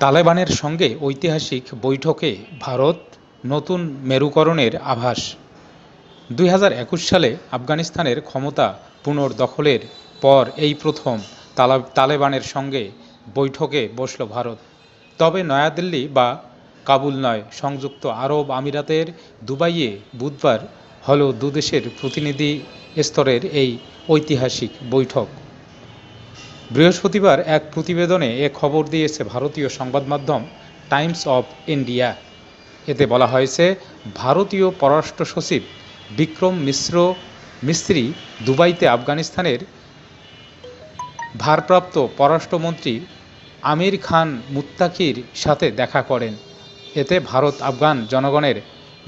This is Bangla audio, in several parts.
তালেবানের সঙ্গে ঐতিহাসিক বৈঠকে ভারত নতুন মেরুকরণের আভাস। দুই হাজার একুশ সালে আফগানিস্তানের ক্ষমতা পুনর্দখলের পর এই প্রথম তালা- তালেবানের সঙ্গে বৈঠকে বসল ভারত। তবে নয়াদিল্লি বা কাবুল নয়, সংযুক্ত আরব আমিরাতের দুবাইয়ে বুধবার হল দুদেশের প্রতিনিধি স্তরের এই ঐতিহাসিক বৈঠক। বৃহস্পতিবার এক প্রতিবেদনে এ খবর দিয়েছে ভারতীয় সংবাদ মাধ্যম টাইমস অফ ইন্ডিয়া। এতে বলা হয়েছে, ভারতীয় পররাষ্ট্র সচিব বিক্রম মিশ্র, মিস্ত্রি দুবাইতে আফগানিস্তানের ভারপ্রাপ্ত পররাষ্ট্রমন্ত্রী আমির খান মুত্তাকির সাথে দেখা করেন। এতে ভারত আফগান জনগণের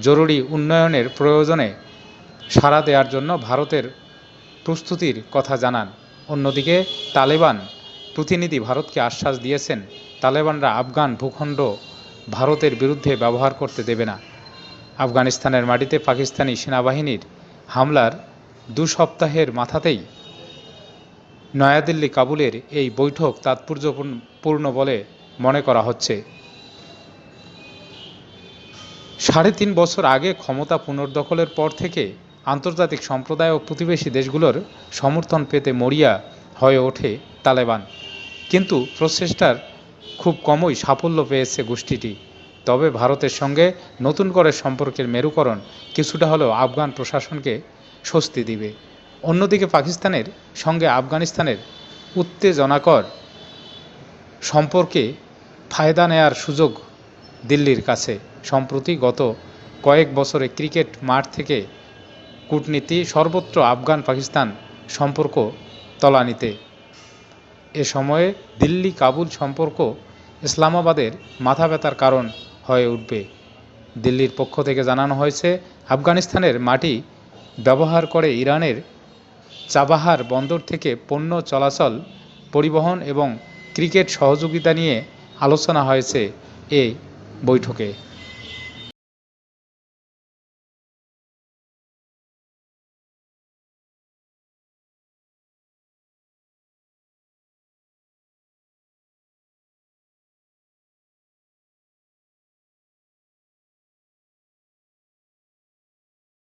জরুরি উন্নয়নের প্রয়োজনে সাড়া দেওয়ার জন্য ভারতের প্রস্তুতির কথা জানান। অন্যদিকে, তালেবান প্রতিনিধি ভারতকে আশ্বাস দিয়েছেন, তালেবানরা আফগান ভূখণ্ড ভারতের বিরুদ্ধে ব্যবহার করতে দেবে না। আফগানিস্তানের মাটিতে পাকিস্তানি সেনাবাহিনীর হামলার দু সপ্তাহের মাথাতেই নয়াদিল্লি কাবুলের এই বৈঠক তাৎপর্যপূর্ণ বলে মনে করা হচ্ছে। সাড়ে তিন বছর আগে ক্ষমতা পুনর্দখলের পর থেকে আন্তর্জাতিক সম্প্রদায় ও প্রতিবেশী দেশগুলোর সমর্থন পেতে মরিয়া হয়ে ওঠে তালেবান। কিন্তু প্রচেষ্টার খুব কমই সাফল্য পেয়েছে গোষ্ঠীটি। তবে ভারতের সঙ্গে নতুন করে সম্পর্কের মেরুকরণ কিছুটা হলেও আফগান প্রশাসনকে স্বস্তি দিবে। অন্যদিকে পাকিস্তানের সঙ্গে আফগানিস্তানের উত্তেজনাকর সম্পর্কে ফায়দা নেয়ার সুযোগ দিল্লির কাছে। সম্প্রতি গত কয়েক বছরে ক্রিকেট মাঠ থেকে কূটনীতি, সর্বত্র আফগান, পাকিস্তান সম্পর্ক তলানিতে। এ সময়ে দিল্লি, কাবুল সম্পর্ক ইসলামাবাদের মাথা ব্যথার কারণ হয়ে উঠবে। দিল্লির পক্ষ থেকে জানানো হয়েছে, আফগানিস্তানের মাটি ব্যবহার করে ইরানের চাবাহার বন্দর থেকে পণ্য চলাচল, পরিবহন এবং ক্রিকেট সহযোগিতা নিয়ে আলোচনা হয়েছে এই বৈঠকে।